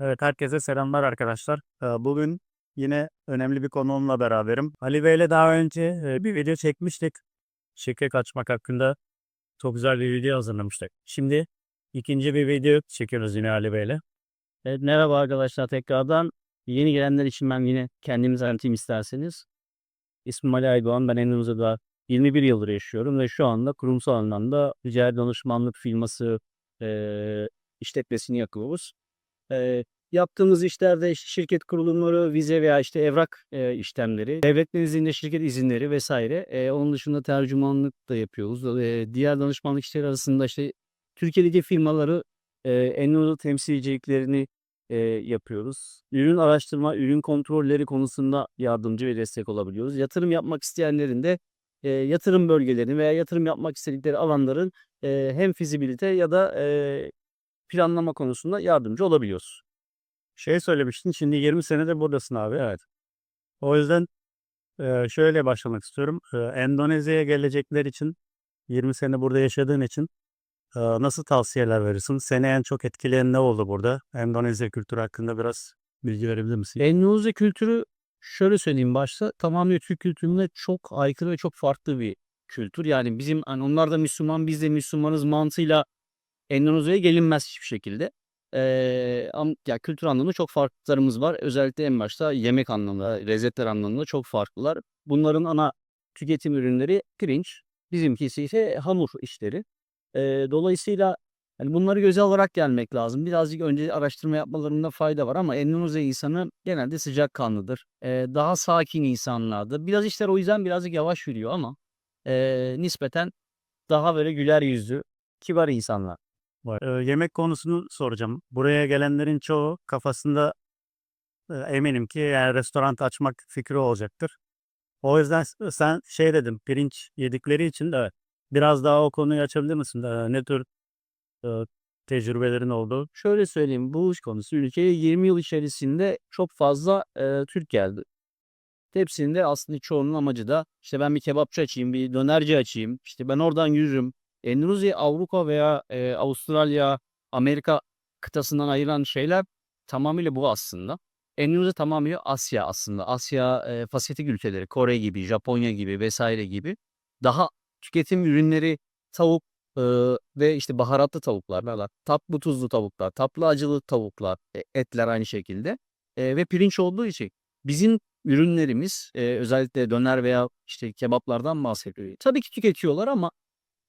Evet, herkese selamlar arkadaşlar. Ee, Bugün yine önemli bir konuğumla beraberim. Ali Bey'le daha önce e, bir video çekmiştik. Şirke kaçmak hakkında çok güzel bir video hazırlamıştık. Şimdi ikinci bir video çekiyoruz yine Ali Bey'le. Evet, merhaba arkadaşlar tekrardan. Yeni gelenler için ben yine kendimi tanıtayım isterseniz. İsmim Ali Aydoğan. Ben Endonezya'da 21 yıldır yaşıyorum ve şu anda kurumsal anlamda ticari danışmanlık firması eee işletmesini yapıyoruz. Eee, yaptığımız işlerde şirket kurulumları, vize veya işte evrak eee, işlemleri, devletin izniyle şirket izinleri vesaire. Eee, onun dışında tercümanlık da yapıyoruz. Eee, diğer danışmanlık işleri arasında işte Türkiye'deki firmaları eee Endonezya temsilciliklerini eee, yapıyoruz. Ürün araştırma, ürün kontrolleri konusunda yardımcı ve destek olabiliyoruz. Yatırım yapmak isteyenlerin de eee, yatırım bölgelerini veya yatırım yapmak istedikleri alanların eee, hem fizibilite ya da eee, planlama konusunda yardımcı olabiliyoruz. Şey söylemiştin, şimdi 20 senedir buradasın abi. Evet. O yüzden şöyle başlamak istiyorum. E, Endonezya'ya gelecekler için 20 sene burada yaşadığın için nasıl tavsiyeler verirsin? Seni en çok etkileyen ne oldu burada? Endonezya kültürü hakkında biraz bilgi verebilir misin? Endonezya kültürü şöyle söyleyeyim başta tamamıyla Türk kültürüne çok aykırı ve çok farklı bir kültür. Yani bizim hani onlar da Müslüman biz de Müslümanız mantığıyla Endonezya'ya gelinmez hiçbir şekilde. Eee, am ya kültür anlamında çok farklılıklarımız var. Özellikle en başta yemek anlamında, lezzetler anlamında çok farklılar. Bunların ana tüketim ürünleri pirinç, bizimkisi ise hamur işleri. Eee, dolayısıyla hani bunları göze alarak gelmek lazım. Birazcık önce araştırma yapmalarında fayda var ama Endonezya insanı genelde sıcakkanlıdır. Eee, daha sakin insanlardır. Biraz işler o yüzden birazcık yavaş yürüyor ama eee, nispeten daha böyle güler yüzlü, kibar insanlar. Var. Ee, yemek konusunu soracağım. Buraya gelenlerin çoğu kafasında e, eminim ki yani restoran açmak fikri olacaktır. O yüzden sen şey dedim pirinç yedikleri için de biraz daha o konuyu açabilir misin? Ee, ne tür e, tecrübelerin oldu? Şöyle söyleyeyim, bu iş konusu ülkeye 20 yıl içerisinde çok fazla eee, Türk geldi. Hepsinin de aslında çoğunun amacı da işte ben bir kebapçı açayım, bir dönerci açayım, işte ben oradan yürürüm. Endonezya, Avrupa veya eee, Avustralya, Amerika kıtasından ayıran şeyler tamamıyla bu aslında. Endonezya tamamıyla Asya aslında. Asya eee, Pasifik ülkeleri, Kore gibi, Japonya gibi vesaire gibi daha tüketim ürünleri tavuk eee, ve işte baharatlı tavuklar, var. tatlı tuzlu tavuklar, tatlı acılı tavuklar, e, etler aynı şekilde eee, ve pirinç olduğu için bizim ürünlerimiz eee, özellikle döner veya işte kebaplardan bahsediyor. Tabii ki tüketiyorlar ama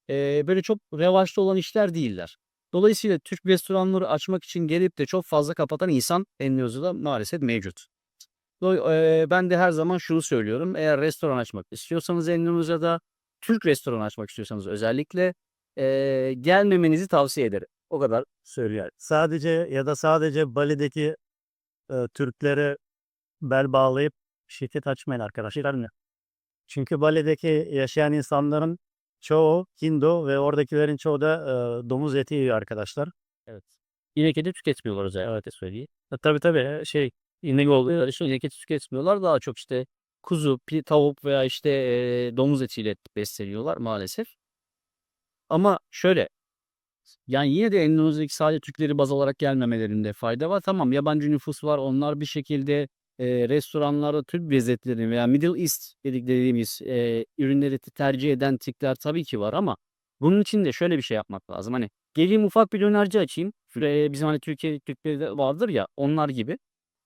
eee, böyle çok revaçta olan işler değiller. Dolayısıyla Türk restoranları açmak için gelip de çok fazla kapatan insan Endonezya'da maalesef mevcut. Ben de her zaman şunu söylüyorum. Eğer restoran açmak istiyorsanız Endonezya'da, Türk restoran açmak istiyorsanız özellikle eee, gelmemenizi tavsiye ederim. O kadar söylüyorum. Sadece ya da sadece Bali'deki e, Türklere bel bağlayıp şirket açmayın arkadaşlar. Çünkü Bali'deki yaşayan insanların çoğu Hindu ve oradakilerin çoğu da e, domuz eti yiyor arkadaşlar. Evet. İnek eti tüketmiyorlar özellikle öyle söyleyeyim. E, tabii tabii şey İnek olduğu için inek eti tüketmiyorlar. Daha çok işte kuzu, pi- tavuk veya işte eee, domuz etiyle besleniyorlar maalesef. Ama şöyle yani yine de Endonezya'daki sadece Türkleri baz alarak gelmemelerinde fayda var. Tamam yabancı nüfus var. Onlar bir şekilde eee, restoranlarda Türk lezzetlerini veya Middle East dediklerimiz eee, ürünleri te- tercih eden Türkler tabii ki var ama bunun için de şöyle bir şey yapmak lazım. Hani geleyim ufak bir dönerci açayım. Eee, bizim hani Türkiye Türkleri vardır ya onlar gibi.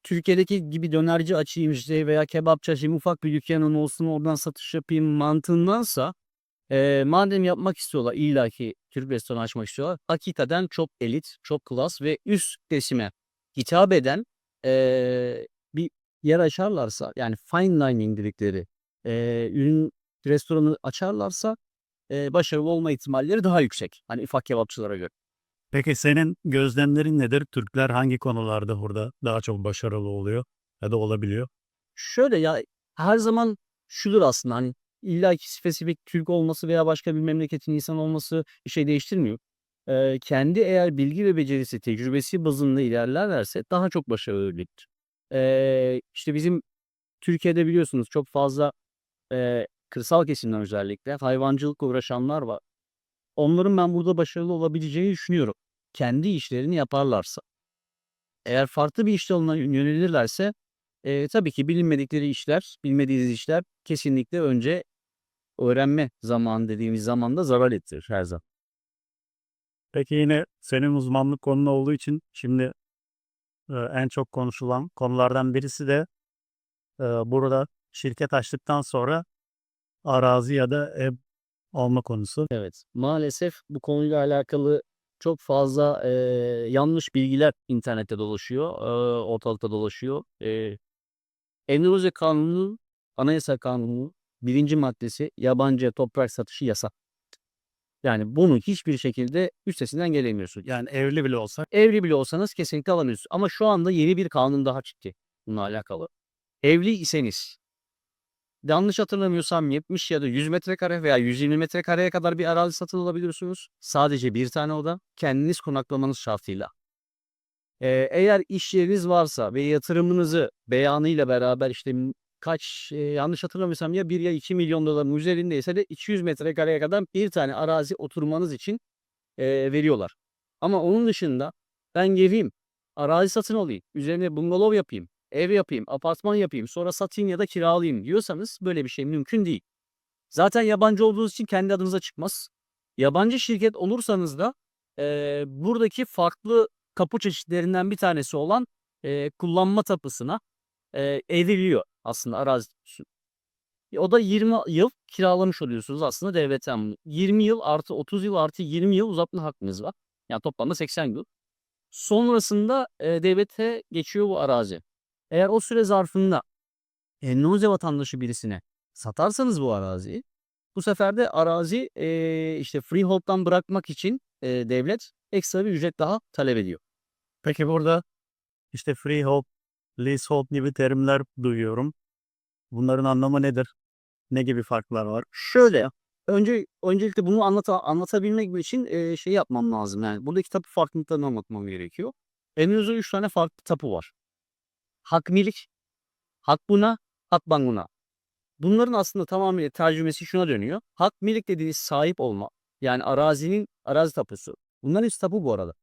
Türkiye'deki gibi dönerci açayım işte veya kebapçı açayım ufak bir dükkanım olsun oradan satış yapayım mantığındansa eee, madem yapmak istiyorlar illaki Türk restoranı açmak istiyorlar hakikaten çok elit, çok klas ve üst kesime hitap eden eee, bir yer açarlarsa yani fine dining dedikleri eee, ürün restoranı açarlarsa eee, başarılı olma ihtimalleri daha yüksek. Hani ufak kebapçılara göre. Peki senin gözlemlerin nedir? Türkler hangi konularda burada daha çok başarılı oluyor ya da olabiliyor? Şöyle ya her zaman şudur aslında hani illa ki spesifik Türk olması veya başka bir memleketin insan olması bir şey değiştirmiyor. Eee, kendi eğer bilgi ve becerisi, tecrübesi bazında ilerlerlerse daha çok başarılı olacaktır. Eee, işte bizim Türkiye'de biliyorsunuz çok fazla eee, kırsal kesimden özellikle hayvancılıkla uğraşanlar var. Onların ben burada başarılı olabileceğini düşünüyorum. Kendi işlerini yaparlarsa. Eğer farklı bir iş dalına yönelirlerse e, tabii ki bilinmedikleri işler, bilmediğiniz işler kesinlikle önce öğrenme zamanı dediğimiz zamanda zarar ettirir her zaman. Peki yine senin uzmanlık konun olduğu için şimdi e, en çok konuşulan konulardan birisi de e, burada şirket açtıktan sonra arazi ya da ev alma konusu. Evet, maalesef bu konuyla alakalı çok fazla eee, yanlış bilgiler internette dolaşıyor, eee, ortalıkta dolaşıyor. Eee Endonezya Kanunu, Anayasa Kanunu birinci maddesi yabancı toprak satışı yasak. Yani bunu hiçbir şekilde üstesinden gelemiyorsun. Yani evli bile olsak Evli bile olsanız kesinlikle alamıyorsunuz. Ama şu anda yeni bir kanun daha çıktı bununla alakalı. Evli iseniz yanlış hatırlamıyorsam 70 ya da 100 metrekare veya 120 metrekareye kadar bir arazi satın alabiliyorsunuz. Sadece bir tane oda kendiniz konaklamanız şartıyla. Ee, eğer iş yeriniz varsa ve yatırımınızı beyanıyla beraber işte kaç e, yanlış hatırlamıyorsam ya 1 ya 2 milyon doların üzerindeyse de 200 metrekareye kadar bir tane arazi oturmanız için e, veriyorlar. Ama onun dışında ben geleyim, arazi satın alayım, üzerine bungalov yapayım, ev yapayım, apartman yapayım, sonra satayım ya da kiralayayım diyorsanız böyle bir şey mümkün değil. Zaten yabancı olduğunuz için kendi adınıza çıkmaz. Yabancı şirket olursanız da eee, buradaki farklı kapı çeşitlerinden bir tanesi olan eee, kullanma tapısına eee ediliyor aslında arazi. E, O da 20 yıl kiralamış oluyorsunuz aslında devletten. bunu. 20 yıl artı 30 yıl artı 20 yıl uzatma hakkınız var. Yani toplamda 80 yıl. Sonrasında e, devlete geçiyor bu arazi. Eğer o süre zarfında Endonezya vatandaşı birisine satarsanız bu araziyi, bu sefer de arazi e, işte freehold'dan bırakmak için e, devlet ekstra bir ücret daha talep ediyor. Peki burada işte freehold, leasehold gibi terimler duyuyorum. Bunların anlamı nedir? Ne gibi farklar var? Şöyle, önce öncelikle bunu anlata, anlatabilmek için e, şey yapmam lazım. Yani buradaki tapu farklılıklarını anlatmam gerekiyor. Endonezya'da 3 tane farklı tapu var. Hak milik, hak buna, hak banguna. Bunların aslında tamamıyla tercümesi şuna dönüyor. Hak milik dediğiniz sahip olma. Yani arazinin arazi tapusu. Bunların hepsi tapu bu arada.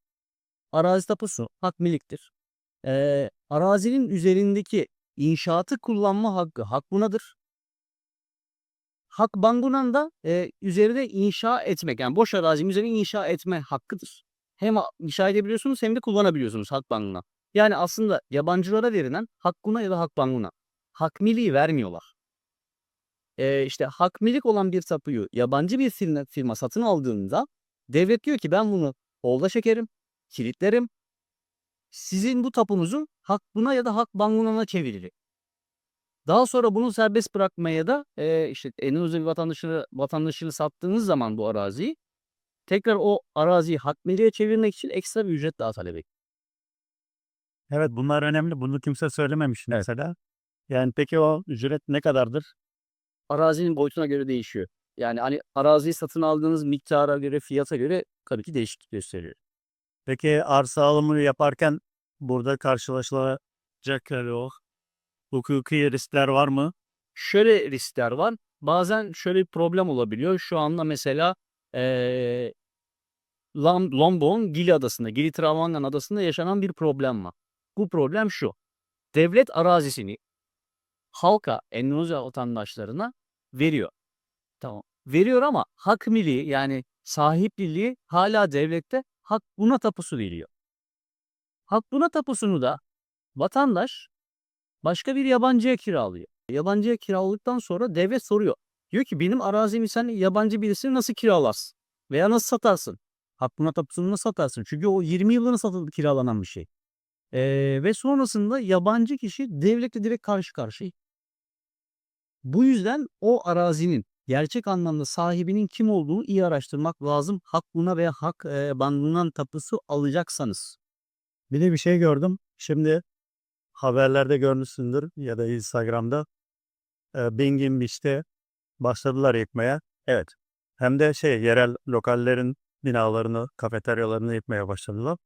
Arazi tapusu hak miliktir. Ee, arazinin üzerindeki inşaatı kullanma hakkı hak bunadır. Hak bangunan da e, üzerine inşa etmek yani boş arazinin üzerine inşa etme hakkıdır. Hem inşa edebiliyorsunuz hem de kullanabiliyorsunuz hak banguna. Yani aslında yabancılara verilen hakkuna ya da hak banguna. Hak miliği vermiyorlar. E, işte hak milik olan bir tapuyu yabancı bir firma, firma satın aldığında devlet diyor ki ben bunu holda çekerim, kilitlerim. Sizin bu tapunuzu hak buna ya da hak bangunana çeviririm. Daha sonra bunu serbest bırakmaya da e, işte Endonezya bir vatandaşını, vatandaşını sattığınız zaman bu araziyi tekrar o araziyi hak miliğe çevirmek için ekstra bir ücret daha talep ediyor. Evet bunlar önemli. Bunu kimse söylememiş mesela. Yani peki o ücret ne kadardır? Arazinin boyutuna göre değişiyor. Yani hani araziyi satın aldığınız miktara göre, fiyata göre tabii ki değişiklik gösteriyor. Peki arsa alımı yaparken burada karşılaşılacak o hukuki riskler var mı? Şöyle riskler var. Bazen şöyle bir problem olabiliyor. Şu anda mesela Lam- Lombok'un Gili Adası'nda, Gili Travangan Adası'nda yaşanan bir problem var. Bu problem şu. Devlet arazisini halka, Endonezya vatandaşlarına veriyor. Tamam. Veriyor ama hak miliği yani sahipliliği hala devlette hak buna tapusu veriyor. Hak buna tapusunu da vatandaş başka bir yabancıya kiralıyor. Yabancıya kiraladıktan sonra devlet soruyor. Diyor ki benim arazimi sen yabancı birisine nasıl kiralarsın? Veya nasıl satarsın? Hak buna tapusunu nasıl satarsın? Çünkü o 20 yılını satıldı kiralanan bir şey. Ee, ve sonrasında yabancı kişi devletle direkt karşı karşıya. Bu yüzden o arazinin gerçek anlamda sahibinin kim olduğunu iyi araştırmak lazım. Hak buna veya hak e, bandından tapusu alacaksanız. Bir de bir şey gördüm. Şimdi haberlerde görmüşsündür ya da Instagram'da e, Bingin Beach'te başladılar yıkmaya. Evet. Hem de şey yerel lokallerin binalarını, kafeteryalarını yıkmaya başladılar.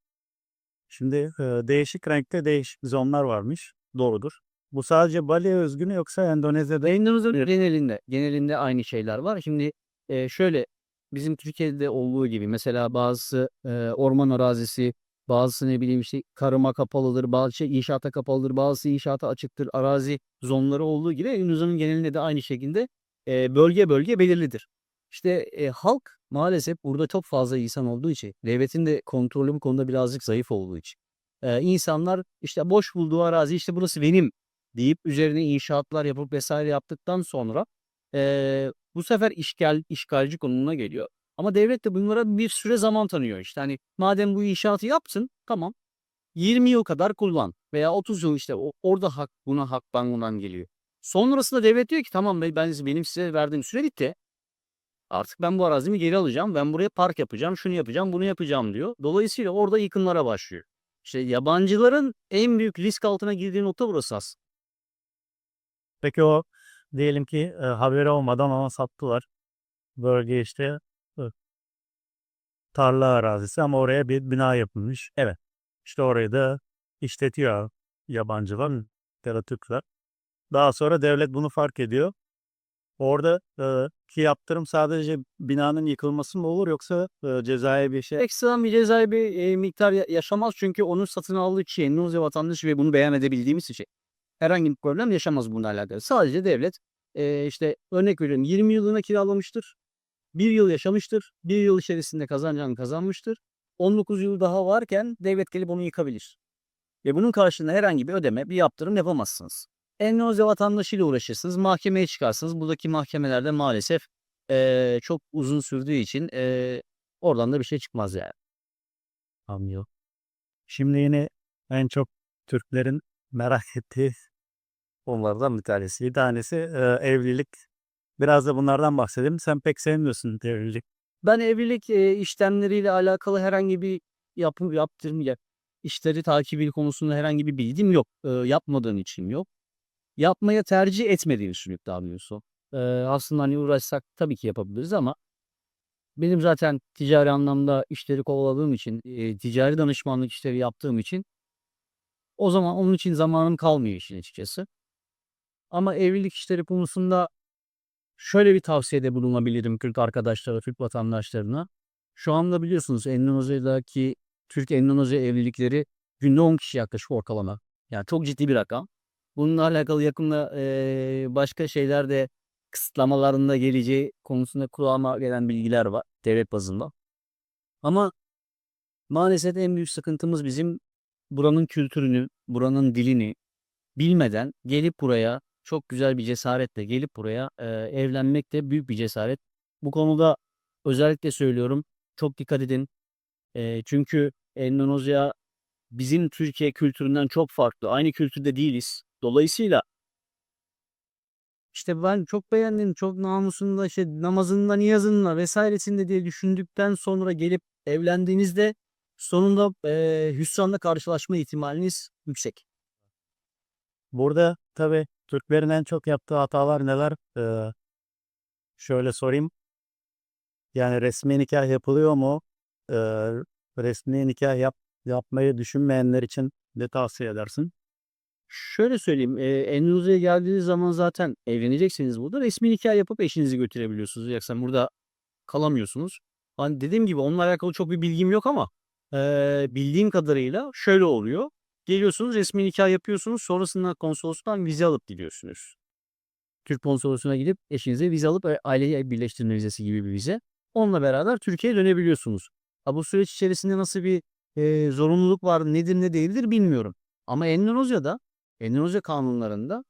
Şimdi e, değişik renkte değişik zonlar varmış. Doğrudur. Bu sadece Bali'ye özgü mü yoksa Endonezya'da Endonezya'nın genelinde, genelinde aynı şeyler var. Şimdi e, şöyle bizim Türkiye'de olduğu gibi mesela bazı e, orman arazisi Bazısı ne bileyim işte karıma kapalıdır, bazı şey inşaata kapalıdır, bazısı inşaata açıktır. Arazi zonları olduğu gibi Endonezya genelinde de aynı şekilde e, bölge bölge belirlidir. İşte e, halk maalesef burada çok fazla insan olduğu için, devletin de kontrolü bu konuda birazcık zayıf olduğu için. E, insanlar işte boş bulduğu arazi işte burası benim deyip üzerine inşaatlar yapıp vesaire yaptıktan sonra e, bu sefer işgal, işgalci konumuna geliyor. Ama devlet de bunlara bir süre zaman tanıyor. İşte hani madem bu inşaatı yapsın tamam 20 yıl kadar kullan veya 30 yıl işte orada hak buna hak bangundan geliyor. Sonrasında devlet diyor ki tamam be- ben benim size verdiğim süre bitti. Artık ben bu arazimi geri alacağım. Ben buraya park yapacağım, şunu yapacağım, bunu yapacağım diyor. Dolayısıyla orada yıkımlara başlıyor. İşte yabancıların en büyük risk altına girdiği nokta burası aslında. Peki o diyelim ki e, haberi olmadan ona sattılar. Bölge işte e, tarla arazisi ama oraya bir bina yapılmış. Evet. İşte orayı da işletiyor yabancılar ya da Türkler. Daha sonra devlet bunu fark ediyor. Orada e, ki yaptırım sadece binanın yıkılması mı olur yoksa e, cezai bir şey? Ekstra bir cezai bir e, miktar ya- yaşamaz çünkü onun satın aldığı kişi Endonezya vatandaşı ve bunu beyan edebildiğimiz için herhangi bir problem yaşamaz bununla alakalı. Sadece devlet e, işte örnek veriyorum 20 yılına kiralamıştır. Bir yıl yaşamıştır. Bir yıl içerisinde kazanacağını kazanmıştır. 19 yıl daha varken devlet gelip onu yıkabilir. Ve bunun karşılığında herhangi bir ödeme, bir yaptırım yapamazsınız. Endonezya vatandaşıyla uğraşırsınız, mahkemeye çıkarsınız. Buradaki mahkemelerde maalesef eee, çok uzun sürdüğü için eee, oradan da bir şey çıkmaz yani. Anlıyor. Şimdi yine en çok Türklerin merak ettiği onlardan bir tanesi. Bir tanesi e, evlilik. Biraz da bunlardan bahsedelim. Sen pek sevmiyorsun evlilik. Ben evlilik eee, işlemleriyle alakalı herhangi bir yapım yaptırım ya işleri takibi konusunda herhangi bir bilgim yok. Eee, yapmadığım için yok. Yapmaya tercih etmediğim için daha doğrusu. Eee, aslında hani uğraşsak tabii ki yapabiliriz ama benim zaten ticari anlamda işleri kovaladığım için, eee, ticari danışmanlık işleri yaptığım için o zaman onun için zamanım kalmıyor işin açıkçası. Ama evlilik işleri konusunda şöyle bir tavsiyede bulunabilirim Türk arkadaşlara, Türk vatandaşlarına. Şu anda biliyorsunuz Endonezya'daki Türk-Endonezya evlilikleri günde 10 kişi yaklaşık ortalama. Yani çok ciddi bir rakam. Bununla alakalı yakında eee, başka şeyler de kısıtlamalarında geleceği konusunda kulağıma gelen bilgiler var devlet bazında. Ama maalesef en büyük sıkıntımız bizim buranın kültürünü, buranın dilini bilmeden gelip buraya çok güzel bir cesaretle gelip buraya eee, evlenmek de büyük bir cesaret. Bu konuda özellikle söylüyorum çok dikkat edin. Eee, çünkü Endonezya bizim Türkiye kültüründen çok farklı. Aynı kültürde değiliz. Dolayısıyla işte ben çok beğendim, çok namusunda, işte namazında, niyazında vesairesinde diye düşündükten sonra gelip evlendiğinizde sonunda eee hüsranla karşılaşma ihtimaliniz yüksek. Burada tabii Türklerin en çok yaptığı hatalar neler? Ee, şöyle sorayım. Yani resmi nikah yapılıyor mu? Ee, resmi nikah yap, yapmayı düşünmeyenler için ne tavsiye edersin? Şöyle söyleyeyim, eee Endonezya'ya geldiğiniz zaman zaten evlenecekseniz burada resmi nikah yapıp eşinizi götürebiliyorsunuz. Yoksa burada kalamıyorsunuz. Hani dediğim gibi onunla alakalı çok bir bilgim yok ama eee, bildiğim kadarıyla şöyle oluyor. Geliyorsunuz resmi nikah yapıyorsunuz sonrasında konsolosluktan vize alıp gidiyorsunuz. Türk konsolosluğuna gidip eşinize vize alıp e, aile birleştirme vizesi gibi bir vize. Onunla beraber Türkiye'ye dönebiliyorsunuz. Ha, bu süreç içerisinde nasıl bir eee, zorunluluk var nedir ne değildir bilmiyorum. Ama Endonezya'da Endonezya kanunlarında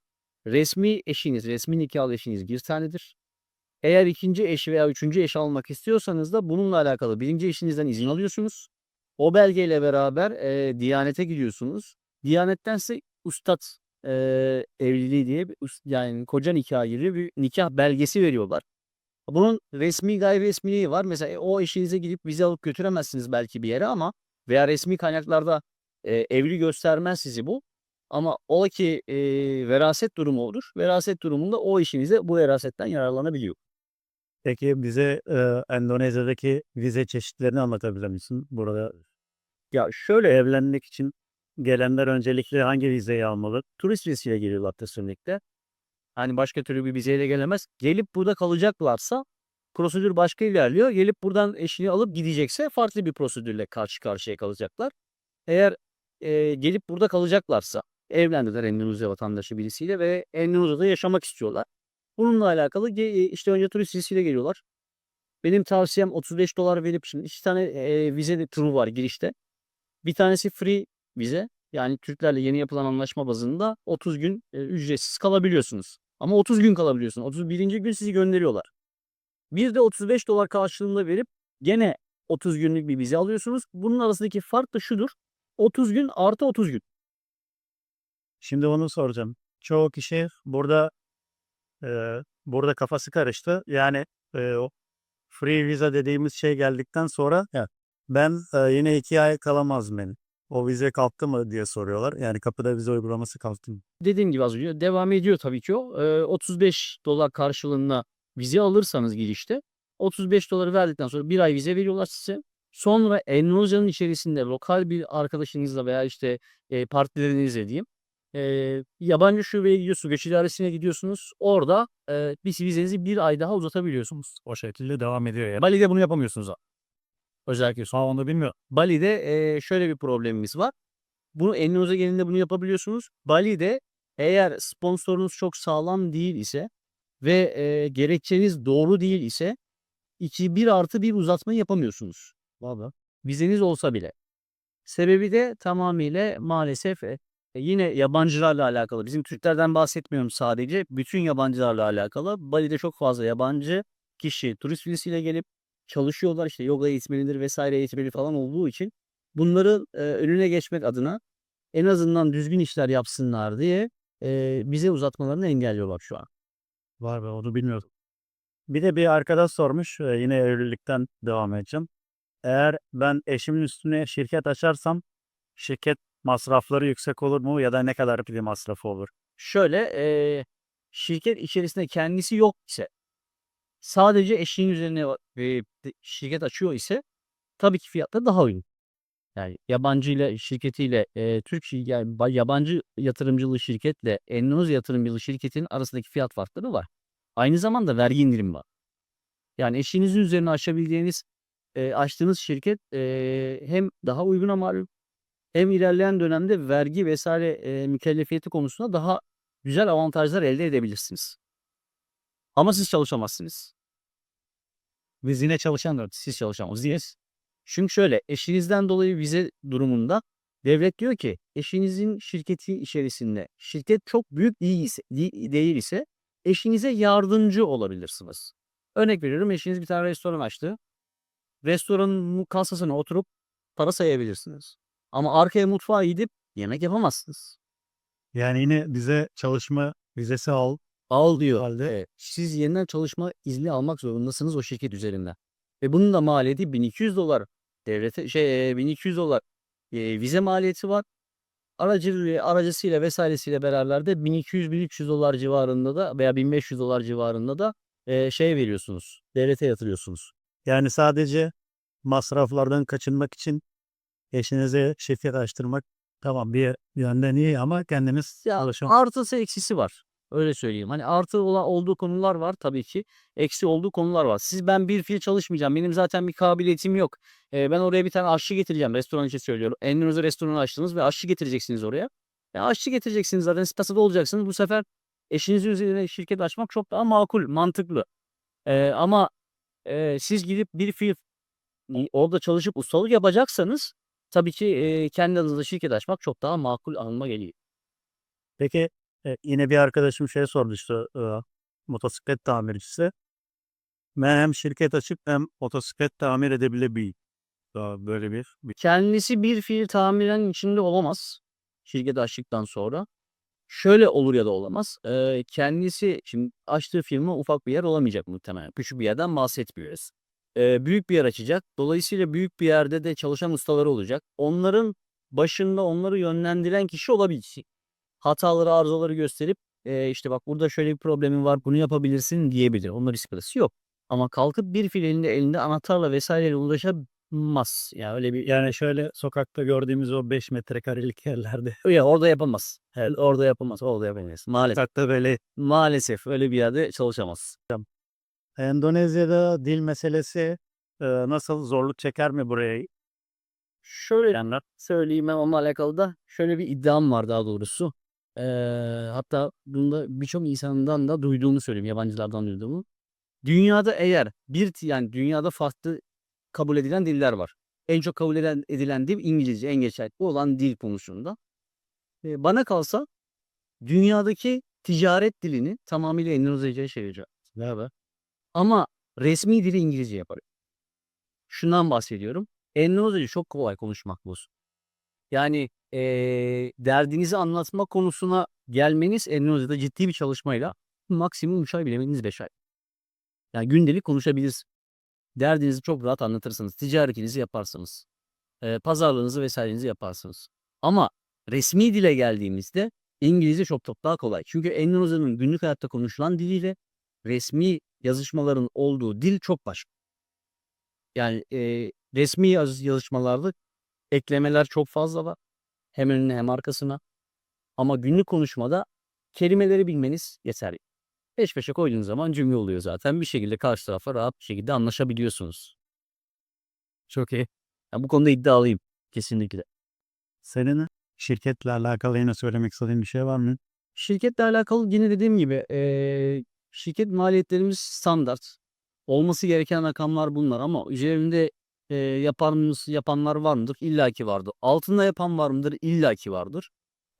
resmi eşiniz, resmi nikahlı eşiniz bir tanedir. Eğer ikinci eş veya üçüncü eş almak istiyorsanız da bununla alakalı birinci eşinizden izin alıyorsunuz. O belgeyle beraber eee, Diyanet'e gidiyorsunuz. Diyanettense ustad eee, evliliği diye bir yani koca nikahı gibi bir nikah belgesi veriyorlar. Bunun resmi gayri resmiliği var. Mesela e, o eşinize gidip vize alıp götüremezsiniz belki bir yere ama veya resmi kaynaklarda eee, evli göstermez sizi bu. Ama ola ki eee, veraset durumu olur. Veraset durumunda o eşinize bu verasetten yararlanabiliyor. Peki bize e, Endonezya'daki vize çeşitlerini anlatabilir misin? Burada ya şöyle evlenmek için gelenler öncelikle hangi vizeyi almalı? Turist vizesiyle geliyorlar kesinlikle. Hani başka türlü bir vizeyle gelemez. Gelip burada kalacaklarsa prosedür başka ilerliyor. Gelip buradan eşini alıp gidecekse farklı bir prosedürle karşı karşıya kalacaklar. Eğer e, gelip burada kalacaklarsa evlendiler Endonezya vatandaşı birisiyle ve Endonezya'da yaşamak istiyorlar. Bununla alakalı işte önce turist vizesiyle geliyorlar. Benim tavsiyem 35 dolar verip şimdi iki tane e, vize turu var girişte. Bir tanesi free vize. Yani Türklerle yeni yapılan anlaşma bazında 30 gün e, ücretsiz kalabiliyorsunuz. Ama 30 gün kalabiliyorsunuz. 31. gün sizi gönderiyorlar. Bir de 35 dolar karşılığında verip gene 30 günlük bir vize alıyorsunuz. Bunun arasındaki fark da şudur. 30 gün artı 30 gün. Şimdi onu soracağım. Çoğu kişi burada e, burada kafası karıştı. Yani e, o free visa dediğimiz şey geldikten sonra ya ben e, yine iki ay kalamaz benim. O vize kalktı mı diye soruyorlar. Yani kapıda vize uygulaması kalktı mı? Dediğim gibi az önce devam ediyor tabii ki o. Ee, 35 dolar karşılığında vize alırsanız girişte 35 doları verdikten sonra bir ay vize veriyorlar size. Sonra Endonezya'nın içerisinde lokal bir arkadaşınızla veya işte e, partilerinizle diyeyim. E, yabancı şubeye gidiyorsunuz, göç idaresine gidiyorsunuz. Orada e, bir vizenizi bir ay daha uzatabiliyorsunuz. O şekilde devam ediyor yani. Bali'de bunu yapamıyorsunuz. Özellikle Sağ onu bilmiyorum. Bali'de eee, şöyle bir problemimiz var. Bunu Endonezya genelinde bunu yapabiliyorsunuz. Bali'de eğer sponsorunuz çok sağlam değil ise ve eee, gerekçeniz doğru değil ise 2 1 artı 1 uzatma yapamıyorsunuz. Valla. Vizeniz olsa bile. Sebebi de tamamıyla maalesef e, yine yabancılarla alakalı. Bizim Türklerden bahsetmiyorum sadece. Bütün yabancılarla alakalı. Bali'de çok fazla yabancı kişi turist vizesiyle gelip çalışıyorlar. İşte yoga eğitmenidir vesaire eğitmeni falan olduğu için bunların e, önüne geçmek adına en azından düzgün işler yapsınlar diye e, vize uzatmalarını engelliyorlar şu an. Var be onu bilmiyordum. Bir de bir arkadaş sormuş. e, yine evlilikten devam edeceğim. Eğer ben eşimin üstüne şirket açarsam şirket masrafları yüksek olur mu ya da ne kadar bir masrafı olur? Şöyle e, şirket içerisinde kendisi yok ise sadece eşinin üzerine e, şirket açıyor ise tabii ki fiyatları daha uygun. Yani yabancı ile şirketiyle e, Türk yani ba- yabancı yatırımcılı şirketle Endonezya yatırımcılı şirketin arasındaki fiyat farkları var. Aynı zamanda vergi indirimi var. Yani eşinizin üzerine açabileceğiniz e, açtığınız şirket e, hem daha uyguna mal hem ilerleyen dönemde vergi vesaire e, mükellefiyeti konusunda daha güzel avantajlar elde edebilirsiniz. Ama siz çalışamazsınız. Biz yine çalışan siz çalışamazsınız. Çünkü şöyle eşinizden dolayı vize durumunda devlet diyor ki eşinizin şirketi içerisinde şirket çok büyük değil ise, değil ise eşinize yardımcı olabilirsiniz. Örnek veriyorum eşiniz bir tane restoran açtı. Restoranın kasasına oturup para sayabilirsiniz. Ama arkaya mutfağa gidip yemek yapamazsınız. Yani yine bize çalışma vizesi al. Al diyor. Halde Evet. Siz yeniden çalışma izni almak zorundasınız o şirket üzerinden. Ve bunun da maliyeti 1200 dolar. Devlete şey e, 1200 dolar e, vize maliyeti var. Aracı aracısıyla vesairesiyle beraber de 1200-1300 dolar civarında da veya 1500 dolar civarında da e, şey veriyorsunuz. Devlete yatırıyorsunuz. Yani sadece masraflardan kaçınmak için eşinize şirket açtırmak tamam bir yönden iyi ama kendiniz Ya çalışan artısı eksisi var. Öyle söyleyeyim. Hani artı olan olduğu konular var tabii ki. Eksi olduğu konular var. Siz ben bir fiil çalışmayacağım. Benim zaten bir kabiliyetim yok. Ee, ben oraya bir tane aşçı getireceğim. Restoran için söylüyorum. Endonezya restoranı açtınız ve aşçı getireceksiniz oraya. E, aşçı getireceksiniz zaten. Siz kasada olacaksınız. Bu sefer eşinizin üzerine şirket açmak çok daha makul, mantıklı. Ee, ama e, siz gidip bir fiil orada çalışıp ustalık yapacaksanız tabii ki e, kendi adınıza şirket açmak çok daha makul anıma geliyor. Peki e, yine bir arkadaşım şey sordu işte e, motosiklet tamircisi. Ben hem şirket açıp hem motosiklet tamir edebilebileyim. Daha böyle bir, bir Kendisi bir fiil tamiren içinde olamaz. Şirket açtıktan sonra. Şöyle olur ya da olamaz. Eee, kendisi şimdi açtığı firma ufak bir yer olamayacak muhtemelen. Küçük bir yerden bahsetmiyoruz. Eee, büyük bir yer açacak. Dolayısıyla büyük bir yerde de çalışan ustaları olacak. Onların başında onları yönlendiren kişi olabilir. Hataları, arızaları gösterip eee, işte bak burada şöyle bir problemin var bunu yapabilirsin diyebilir. Onun riskası yok. Ama kalkıp bir fiil elinde, elinde anahtarla vesaireyle ulaşamaz. Ya öyle bir yani şöyle sokakta gördüğümüz o 5 metrekarelik yerlerde ya orada yapamaz. Evet, orada yapamaz. Orada yapamaz. Maalesef. sokakta böyle Maalesef öyle bir yerde çalışamaz. Endonezya'da dil meselesi e, nasıl zorluk çeker mi buraya Şöyle Bilenler. söyleyeyim ben onunla alakalı da şöyle bir iddiam var daha doğrusu. Eee, hatta bunu da birçok insandan da duyduğumu söyleyeyim, yabancılardan duyduğumu. Dünyada eğer bir yani dünyada farklı kabul edilen diller var. En çok kabul eden edilen dil İngilizce, en geçerli olan dil konusunda. Eee, bana kalsa dünyadaki ticaret dilini tamamıyla Endonezyaca çevireceğim. Evet. Ama resmi dili İngilizce yaparım. Şundan bahsediyorum. Endonezyaca çok kolay konuşmak bu. Yani, eee, derdinizi anlatma konusuna gelmeniz Endonezya'da ciddi bir çalışmayla maksimum 3 ay bilemediniz 5 ay. Yani gündelik konuşabilirsiniz. Derdinizi çok rahat anlatırsınız. Ticaretinizi yaparsınız. Eee, pazarlığınızı vs.'nizi yaparsınız. Ama resmi dile geldiğimizde İngilizce çok çok daha kolay. Çünkü Endonezya'nın günlük hayatta konuşulan diliyle resmi yazışmaların olduğu dil çok başka. Yani, eee, resmi yaz yazışmalarda eklemeler çok fazla var. Hem önüne hem arkasına. Ama günlük konuşmada kelimeleri bilmeniz yeterli. Peş peşe koyduğunuz zaman cümle oluyor zaten. Bir şekilde karşı tarafla rahat bir şekilde anlaşabiliyorsunuz. Çok iyi. Ya, bu konuda iddialıyım kesinlikle. Senin şirketle alakalı yine söylemek istediğin bir şey var mı? Şirketle alakalı yine dediğim gibi, eee, şirket maliyetlerimiz standart. Olması gereken rakamlar bunlar ama üzerinde, eee, yapan yapanlar var mıdır? İllaki vardır. Altında yapan var mıdır? İllaki vardır.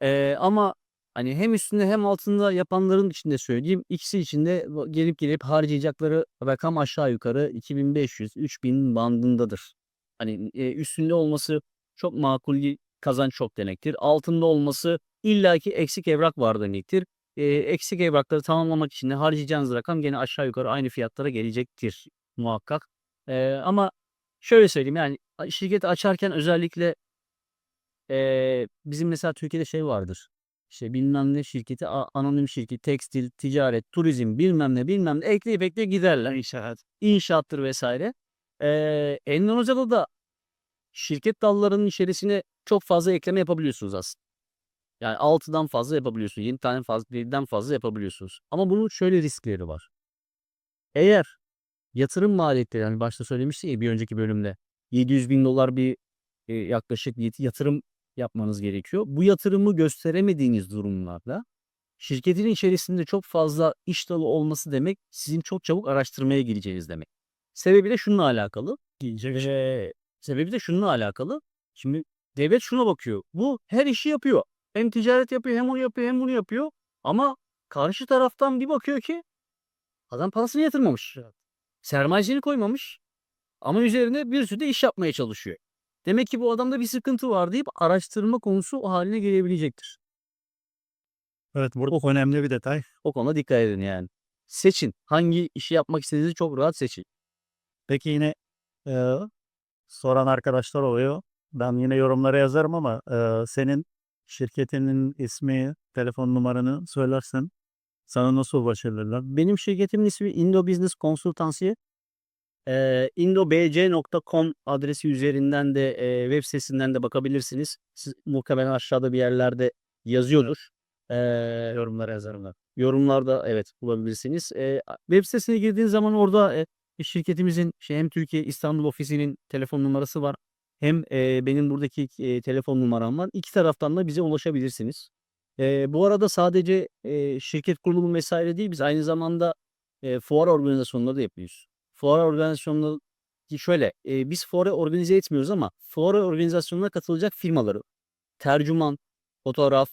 Eee, ama hani hem üstünde hem altında yapanların için de söyleyeyim, ikisi için de va gelip gelip harcayacakları rakam aşağı yukarı 2.500-3.000 bandındadır. Hani, eee, üstünde olması çok makul kazanç çok demektir. Altında olması illaki eksik evrak var demektir. Eee, eksik evrakları tamamlamak için de harcayacağınız rakam gene aşağı yukarı aynı fiyatlara gelecektir muhakkak. Eee, ama şöyle söyleyeyim, yani, a şirketi açarken özellikle eee, bizim mesela Türkiye'de şey vardır. İşte bilmem ne şirketi, a anonim şirket, tekstil, ticaret, turizm, bilmem ne, bilmem ne ekleyip ekleyip giderler. İnşaat. İnşaattır vs. Eee, Endonezya'da da şirket dallarının içerisine çok fazla ekleme yapabiliyorsunuz aslında. Yani 6'dan fazla yapabiliyorsunuz. 7 tane fazla 7'den fazla yapabiliyorsunuz. Ama bunun şöyle riskleri var. Eğer yatırım maliyetleri, hani, başta söylemiştim ya bir önceki bölümde, $700.000 bir, eee, yaklaşık bir yatırım yapmanız gerekiyor. Bu yatırımı gösteremediğiniz durumlarda şirketin içerisinde çok fazla iş dalı olması demek, sizin çok çabuk araştırmaya gireceğiniz demek. Sebebi de şununla alakalı. Sebebi de şununla alakalı. Şimdi devlet şuna bakıyor. Bu her işi yapıyor. Hem ticaret yapıyor, hem onu yapıyor, hem bunu yapıyor. Ama karşı taraftan bir bakıyor ki adam parasını yatırmamış. Sermayesini koymamış. Ama üzerine bir sürü de iş yapmaya çalışıyor. Demek ki bu adamda bir sıkıntı var deyip araştırma konusu hâline gelebilecektir. Evet, burada önemli bir detay. O konuda dikkat edin yani. Seçin. Hangi işi yapmak istediğinizi çok rahat seçin. Peki yine, eee, soran arkadaşlar oluyor. Ben yine yorumlara yazarım ama, eee, senin şirketinin ismi, telefon numaranı söylersen sana nasıl ulaşabilirler? Benim şirketimin ismi Indo Business Consultancy. Eee, indobc.com adresi üzerinden de, eee, web sitesinden de bakabilirsiniz. Siz muhtemelen aşağıda bir yerlerde yazıyordur. Eee, Yorumlara yazarım ben. yorumlarda evet bulabilirsiniz. Eee, a web sitesine girdiğiniz zaman orada, eee, şirketimizin şey hem Türkiye, İstanbul ofisinin telefon numarası var. Hem, eee, benim buradaki, eee, telefon numaram var. 2 taraftan da bize ulaşabilirsiniz. Eee, bu arada sadece, eee, şirket kurulumu vs. değil, biz aynı zamanda, eee, fuar organizasyonları da yapıyoruz. Fuar organizasyonları şöyle, eee, biz fuarı organize etmiyoruz ama fuar organizasyonuna katılacak firmaları, tercüman, fotoğraf,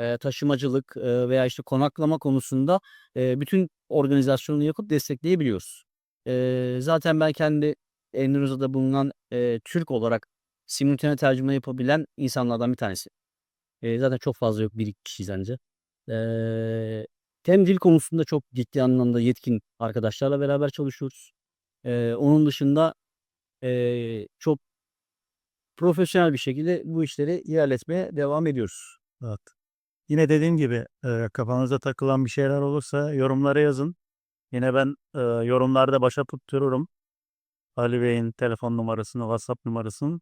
eee, taşımacılık, eee, veya işte konaklama konusunda, eee, bütün organizasyonunu yapıp destekleyebiliyoruz. Eee, zaten ben kendi Endonezya'da bulunan, eee, Türk olarak simultane tercüme yapabilen insanlardan bir tanesiyim. Eee, zaten çok fazla yok, 1-2 kişiyiz anca. Eee, hem dil konusunda çok ciddi anlamda yetkin arkadaşlarla beraber çalışıyoruz. Eee, onun dışında, eee, çok profesyonel bir şekilde bu işleri ilerletmeye devam ediyoruz. Evet. Yine dediğim gibi, eee, kafanıza takılan bir şeyler olursa yorumlara yazın. Yine ben, eee, yorumlarda başa tuttururum. Ali Bey'in telefon numarasını, WhatsApp numarasını.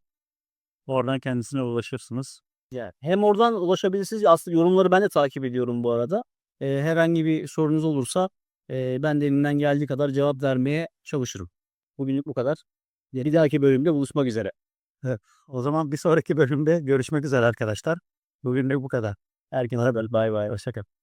Oradan kendisine ulaşırsınız. Yani hem oradan ulaşabilirsiniz. Aslında yorumları ben de takip ediyorum bu arada. Eee, herhangi bir sorunuz olursa, eee, ben de elimden geldiği kadar cevap vermeye çalışırım. Bugünlük bu kadar. Bir dahaki bölümde buluşmak üzere. O zaman bir sonraki bölümde görüşmek üzere arkadaşlar. Bugünlük bu kadar. Herkese bay bay. Hoşçakalın.